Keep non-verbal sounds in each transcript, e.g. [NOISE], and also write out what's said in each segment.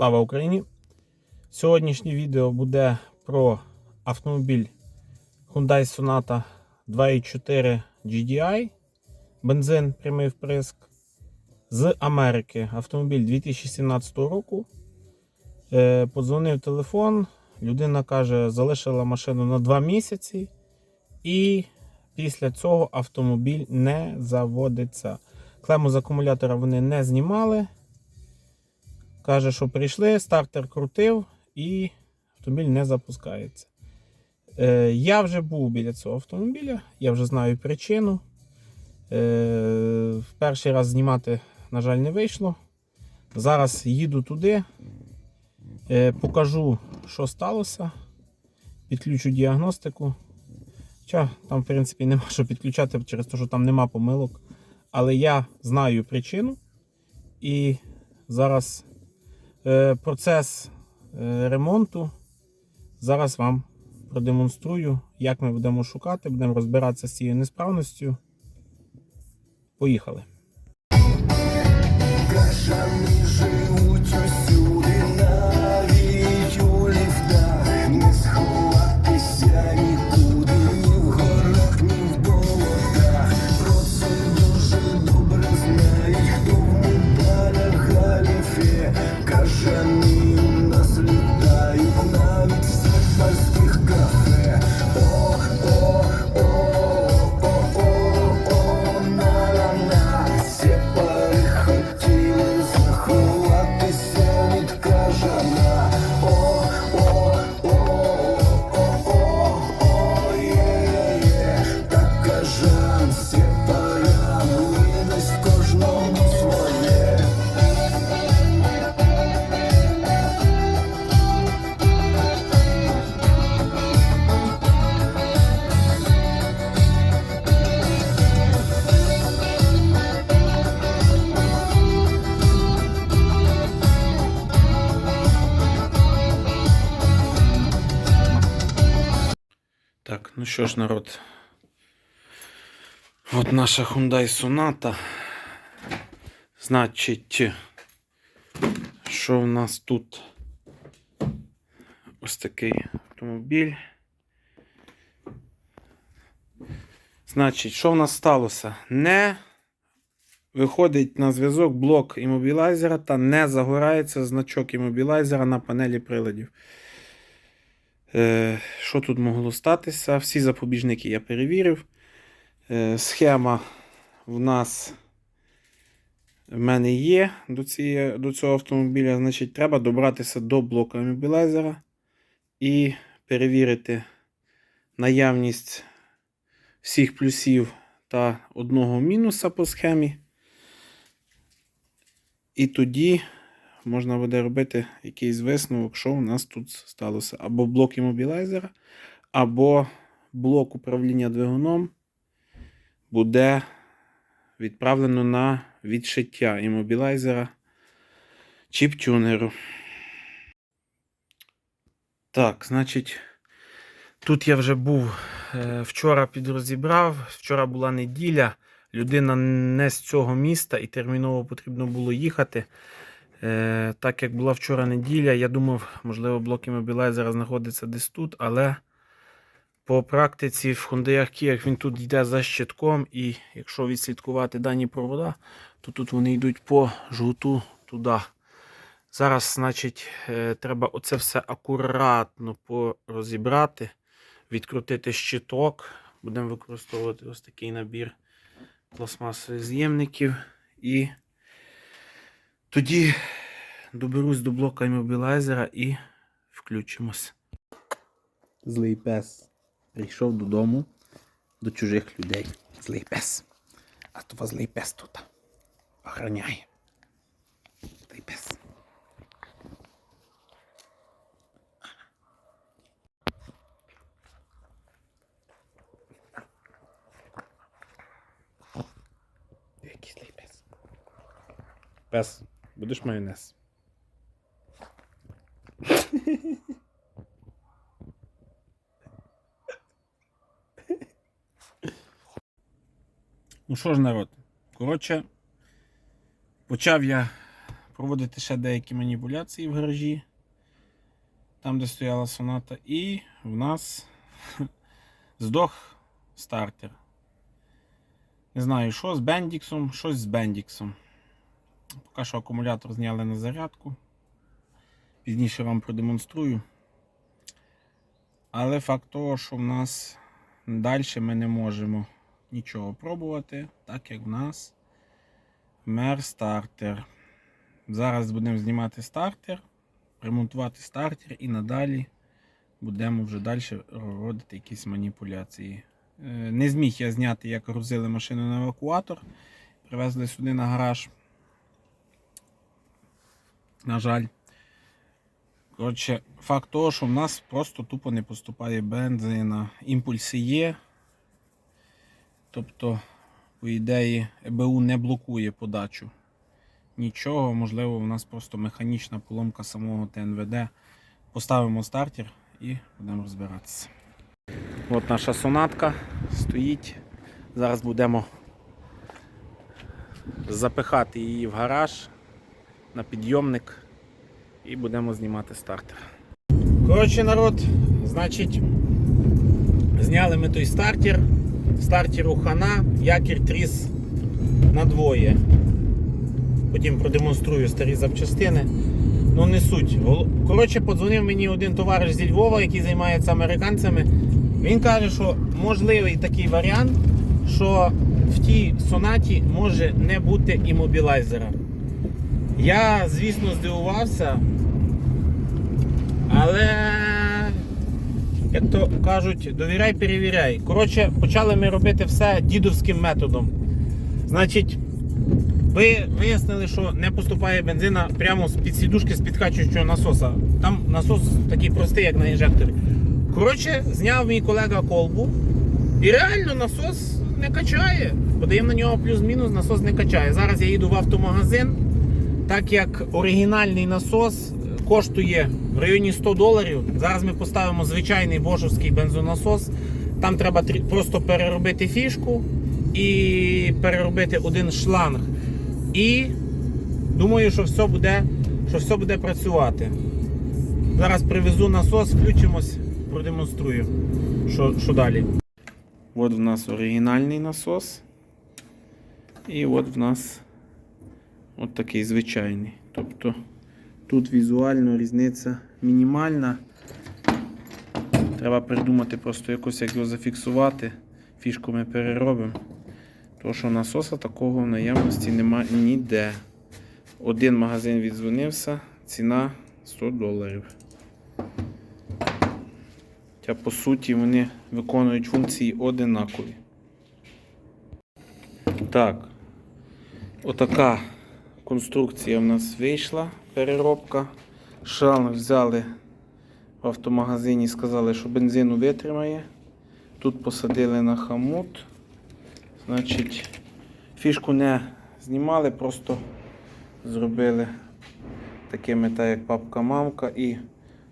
Слава Україні! Сьогоднішнє відео буде про автомобіль Hyundai Sonata 2.4 GDI, бензин прямий вприск з Америки. Автомобіль 2017 року. Е, Подзвонив телефон. Людина каже, залишила машину на 2 місяці, і після цього автомобіль не заводиться. Клему з акумулятора вони не знімали. Каже, що прийшли, стартер крутив і автомобіль не запускається. Е, я вже був біля цього автомобіля, я вже знаю причину. Е, в перший раз знімати, на жаль, не вийшло. Зараз їду туди, е, покажу, що сталося. Підключу діагностику. Хоча там, в принципі, нема що підключати через те, що там нема помилок. Але я знаю причину. І зараз процес е, ремонту. Зараз вам продемонструю, як ми будемо шукати, будемо розбиратися з цією несправністю. Поїхали. Так, ну що ж, народ. От наша Hyundai Sonata. Значить, що в нас тут? Ось такий автомобіль. Значить, що в нас сталося? Не виходить на зв'язок блок іммобілайзера та не загорається значок іммобілайзера на панелі приладів. Е, Що тут могло статися? Всі запобіжники я перевірив. Е, Схема в нас в мене є до, цієї, до цього автомобіля. Значить, треба добратися до блоку іммобілайзера і перевірити наявність всіх плюсів та одного мінуса по схемі. І тоді можна буде робити якийсь висновок, що у нас тут сталося. Або блок іммобілайзера, або блок управління двигуном буде відправлено на відшиття іммобілайзера чіп-тюнеру. Так, значить, тут я вже був е, вчора підрозібрав. Вчора була неділя. Людина не з цього міста і терміново потрібно було їхати. Е, так як була вчора неділя, я думав, можливо, блок іммобілайзера знаходиться десь тут, але по практиці в Hyundai Kia він тут йде за щитком, і якщо відслідкувати дані провода, то тут вони йдуть по жгуту туди. Зараз, значить, е, треба оце все акуратно порозібрати, відкрутити щиток. Будемо використовувати ось такий набір пластмасових з'ємників. І тоді доберусь до блока іммобілайзера і включимось. Злий пес прийшов додому до чужих людей. Злий пес. А то злий пес тут. Охороняє. Злий пес. Який злий пес. Пес, будеш майонез? Ну що ж, народ, коротше, почав я проводити ще деякі маніпуляції в гаражі, там, де стояла соната, і в нас [LAUGHS] здох стартер. Не знаю, що з Бендіксом, щось з Бендіксом. Поки що акумулятор зняли на зарядку. Пізніше вам продемонструю. Але факт того, що в нас далі ми не можемо нічого пробувати, так як в нас мер стартер. Зараз будемо знімати стартер, ремонтувати стартер і надалі будемо вже далі робити якісь маніпуляції. Е, Не зміг я зняти, як грузили машину на евакуатор. Привезли сюди на гараж. На жаль. Коротше, факт того, що в нас просто тупо не поступає бензина. Імпульси є. Тобто, по ідеї, ЕБУ не блокує подачу. Нічого, можливо, у нас просто механічна поломка самого ТНВД. Поставимо стартер і будемо розбиратися. От наша сонатка стоїть. Зараз будемо запихати її в гараж на підйомник і будемо знімати стартер. Коротше, народ, значить, зняли ми той стартер. Стартеру хана, якір тріс на двоє. Потім продемонструю старі запчастини. Ну, не суть. Коротше, подзвонив мені один товариш зі Львова, який займається американцями. Він каже, що можливий такий варіант, що в тій сонаті може не бути імобілайзера. Я, звісно, здивувався, але, як то кажуть, довіряй, перевіряй. Коротше, почали ми робити все дідовським методом. Значить, ви вияснили, що не поступає бензина прямо з під сідушки з підкачуючого насоса. Там насос такий простий, як на інжекторі. Коротше, зняв мій колега колбу. І реально насос не качає. Подаємо на нього плюс-мінус, насос не качає. Зараз я їду в автомагазин, так як оригінальний насос коштує в районі 100 доларів. Зараз ми поставимо звичайний бошовський бензонасос. Там треба просто переробити фішку і переробити один шланг. І думаю, що все буде, що все буде працювати. Зараз привезу насос, включимось, продемонструю, що, що далі. От в нас оригінальний насос. І от в нас от такий звичайний. Тобто тут візуально різниця мінімальна. Треба придумати просто якось як його зафіксувати. Фішку ми переробимо. Тому що насоса такого в наявності немає ніде. Один магазин віддзвонився, ціна 100 доларів. Хоча по суті вони виконують функції одинакові. Так. Отака конструкція в нас вийшла, переробка. Шланг взяли в автомагазині, сказали, що бензину витримає. Тут посадили на хамут. Значить, фішку не знімали, просто зробили такими, так як папка-мамка. І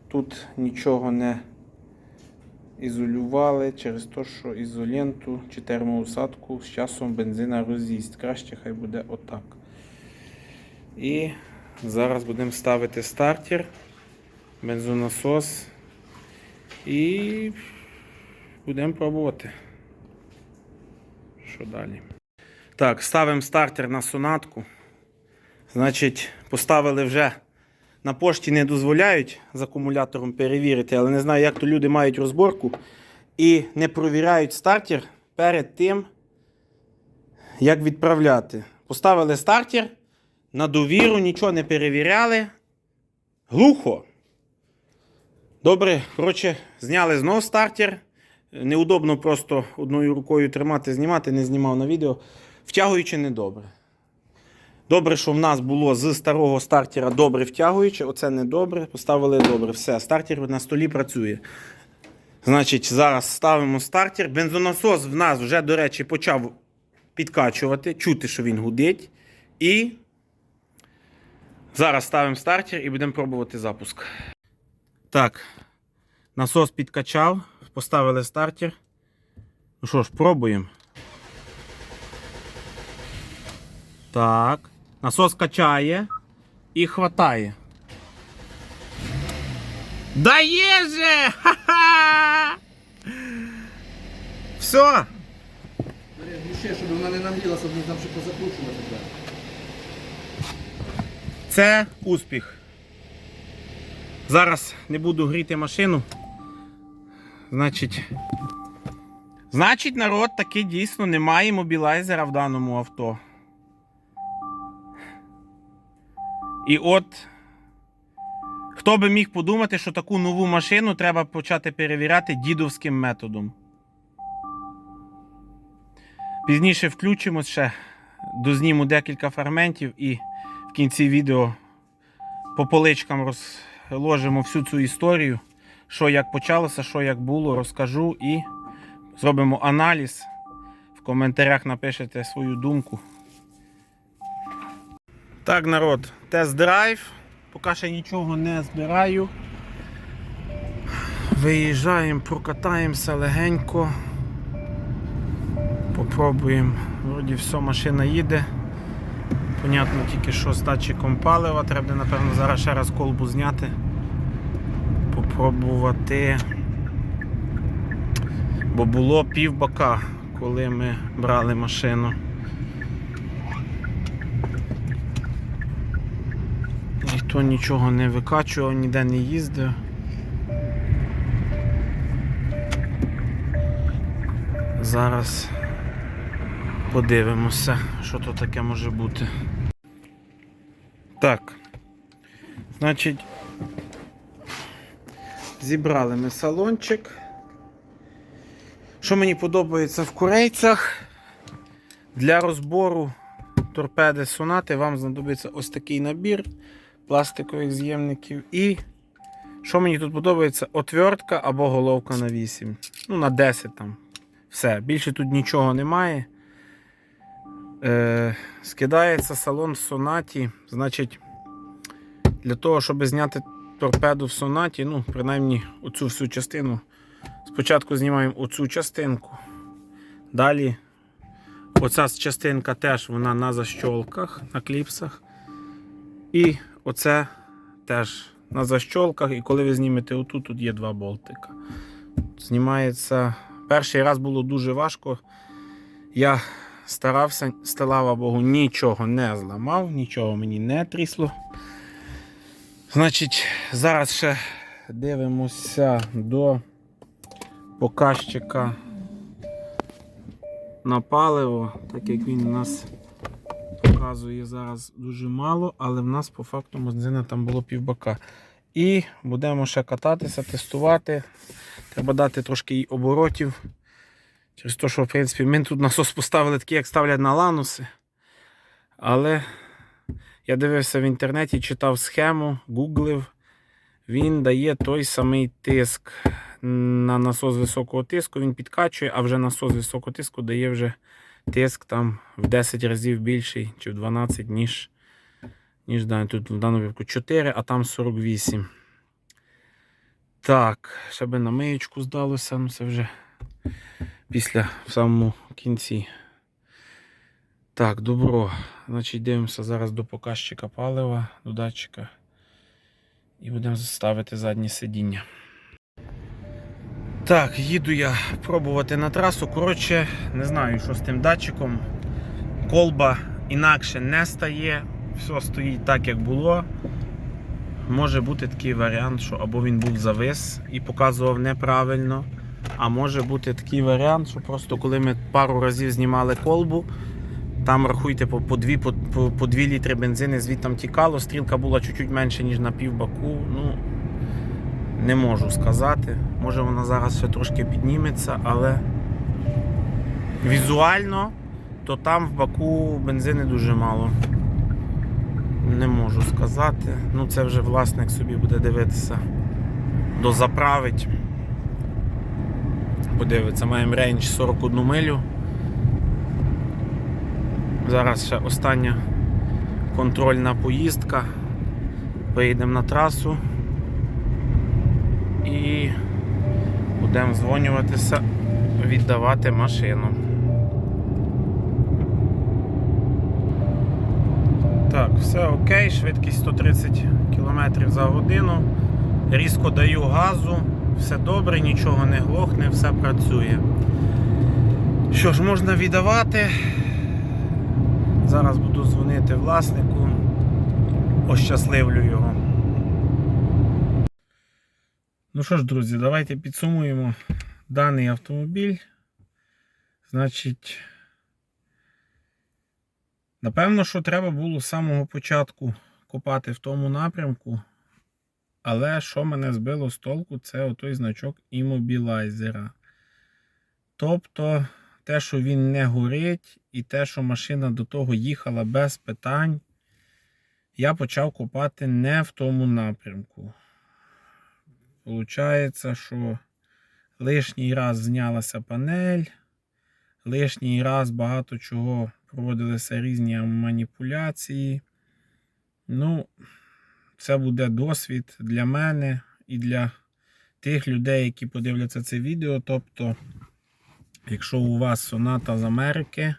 тут нічого не ізолювали через те, що ізоленту чи термоусадку з часом бензина роз'їсть. Краще хай буде отак. І зараз будемо ставити стартер, бензонасос і будемо пробувати. Що далі? Так, ставимо стартер на сонатку. Значить, поставили вже на пошті не дозволяють з акумулятором перевірити, але не знаю, як то люди мають розборку і не провіряють стартер перед тим, як відправляти. Поставили стартер, на довіру, нічого не перевіряли. Глухо. Добре, коротше, зняли знов стартер. Неудобно просто одною рукою тримати, знімати, не знімав на відео. Втягуючи недобре. Добре, що в нас було з старого стартера добре втягуючи. Оце не добре. Поставили добре. Все, стартер на столі працює. Значить, зараз ставимо стартер. Бензонасос в нас вже, до речі, почав підкачувати, чути, що він гудить. І зараз ставимо стартер і будемо пробувати запуск. Так, насос підкачав, поставили стартер. Ну що ж, пробуємо. Так. Насос качає. І хватає. Дає же! Ха-ха! Все! Ще, щоб вона не нагрілася, щоб там ще позакручувати. Це успіх. Зараз не буду гріти машину. Значить. Значить, народ таки дійсно немає мобілайзера в даному авто. І от. Хто би міг подумати, що таку нову машину треба почати перевіряти дідовським методом. Пізніше включимо ще, дозніму декілька фрагментів і кінці відео по поличкам розложимо всю цю історію, що як почалося, що як було, розкажу і зробимо аналіз. В коментарях напишете свою думку. Так, народ, тест-драйв. Поки ще нічого не збираю. Виїжджаємо, прокатаємося легенько. Попробуємо. Вроді все, машина їде. Понятно, тільки що з датчиком палива. Треба, напевно, зараз ще раз колбу зняти. Попробувати. Бо було пів бака, коли ми брали машину. Ніхто нічого не викачував, ніде не їздив. Зараз подивимося, що то таке може бути. Так. Значить, зібрали ми салончик. Що мені подобається в корейцях? Для розбору торпеди сонати вам знадобиться ось такий набір пластикових з'ємників. І що мені тут подобається? Отвертка або головка на 8. Ну, на 10 там. Все. Більше тут нічого немає. Е, скидається салон в сонаті. Значить, для того, щоб зняти торпеду в сонаті, ну, принаймні оцю всю частину. Спочатку знімаємо оцю частинку. Далі оця частинка теж вона на защолках, на кліпсах. І оце теж на защолках. І коли ви знімете отут, тут є два болтика. Знімається. Перший раз було дуже важко. Я старався, слава Богу, нічого не зламав, нічого мені не трісло. Значить, зараз ще дивимося до показчика на паливо, так як він у нас показує зараз дуже мало, але в нас по факту бензина там було півбака. І будемо ще кататися, тестувати. Треба дати трошки їй оборотів. Через те, що в принципі ми тут насос поставили такий, як ставлять на лануси. Але я дивився в інтернеті, читав схему, гуглив. Він дає той самий тиск на насос високого тиску, він підкачує, а вже насос високого тиску дає вже тиск там в 10 разів більший чи в 12, ніж, ніж тут в даному випадку 4, а там 48. Так, ще би на миючку здалося, ну це вже після в самому кінці. Так, добро. Значить, дивимося зараз до показчика палива, до датчика. І будемо ставити заднє сидіння. Так, їду я пробувати на трасу. Коротше, не знаю, що з тим датчиком. Колба інакше не стає, все стоїть так, як було. Може бути такий варіант, що або він був завис і показував неправильно. А може бути такий варіант, що просто коли ми пару разів знімали колбу, там рахуйте по, по, 2, по, по, по 2 літри бензини звідти тікало, стрілка була чуть-чуть менше, ніж на півбаку. Ну, не можу сказати. Може вона зараз ще трошки підніметься, але візуально, то там в баку бензини дуже мало. Не можу сказати. Ну це вже власник собі буде дивитися. Дозаправить. Подивиться, маємо рейндж 41 милю. Зараз ще остання контрольна поїздка. Поїдемо на трасу і будемо дзвонюватися, віддавати машину. Так, все окей, швидкість 130 км за годину. Різко даю газу, все добре, нічого не глохне, все працює. Що ж, можна віддавати. Зараз буду дзвонити власнику, ощасливлю його. Ну що ж, друзі, давайте підсумуємо даний автомобіль. Значить, напевно, що треба було з самого початку копати в тому напрямку. Але що мене збило з толку, це отой значок імобілайзера. Тобто, те, що він не горить, і те, що машина до того їхала без питань, я почав копати не в тому напрямку. Получається, що лишній раз знялася панель, лишній раз багато чого проводилися різні маніпуляції. Ну, це буде досвід для мене і для тих людей, які подивляться це відео. Тобто, якщо у вас соната з Америки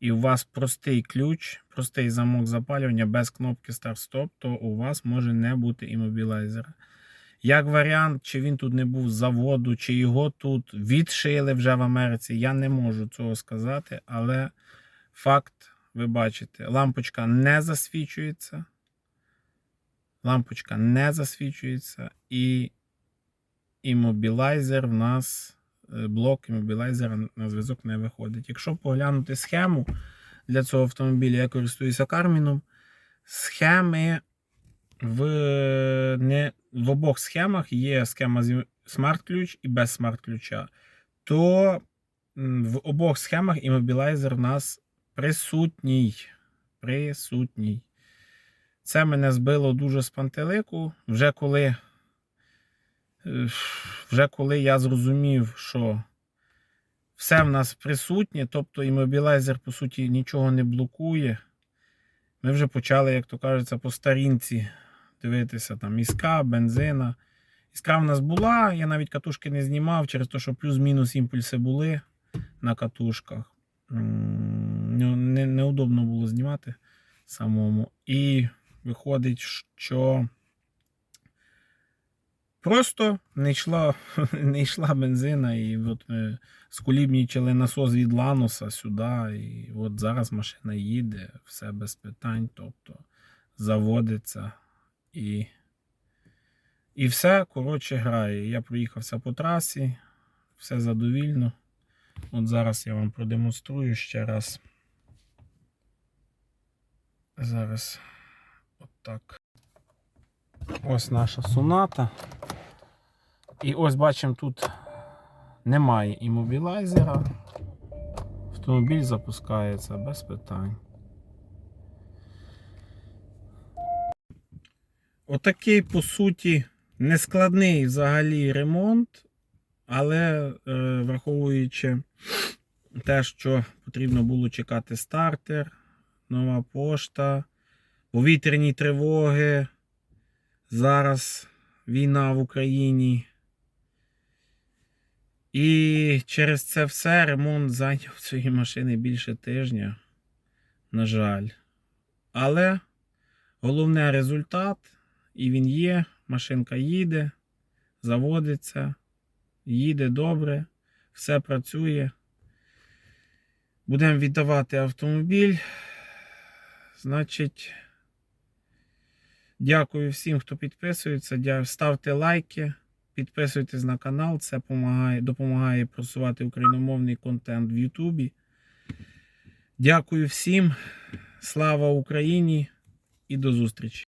і у вас простий ключ, простий замок запалювання без кнопки старт-стоп, то у вас може не бути імобілайзера. Як варіант, чи він тут не був з заводу, чи його тут відшили вже в Америці, я не можу цього сказати, але факт, ви бачите, лампочка не засвічується. Лампочка не засвічується, і імобілайзер в нас, е, блок імобілайзера на зв'язок не виходить. Якщо поглянути схему для цього автомобіля, я користуюся Карміном. Схеми в, не, в обох схемах є схема з смарт-ключ і без смарт-ключа. То в обох схемах імобілайзер в нас присутній. Присутній. Це мене збило дуже з пантелику. Вже коли, е, вже коли я зрозумів, що все в нас присутнє, тобто імобілайзер, по суті, нічого не блокує. Ми вже почали, як то кажеться, по старінці дивитися там іска, бензина. Іскра в нас була, я навіть катушки не знімав через те, що плюс-мінус імпульси були на катушках. Ну, Не, неудобно було знімати самому. І виходить, що просто не йшла, [LAUGHS] не йшла бензина, і от ми скулібнічили насос від Ланоса сюди. І от зараз машина їде, все без питань, тобто заводиться і. І все, коротше, грає. Я проїхався по трасі, все задовільно. От зараз я вам продемонструю ще раз. Зараз отак. Ось наша соната. І ось бачимо, тут немає імобілайзера. Автомобіль запускається без питань. Отакий, по суті, нескладний взагалі ремонт, але е, враховуючи те, що потрібно було чекати стартер, нова пошта, повітряні тривоги. Зараз війна в Україні. І через це все ремонт зайняв [LAUGHS] цієї машини більше тижня. На жаль. Але головне результат, і він є. Машинка їде, заводиться, їде добре, все працює. Будемо віддавати автомобіль. Значить, дякую всім, хто підписується. Ставте лайки, підписуйтесь на канал. Це допомагає, допомагає просувати україномовний контент в Ютубі. Дякую всім. Слава Україні і до зустрічі!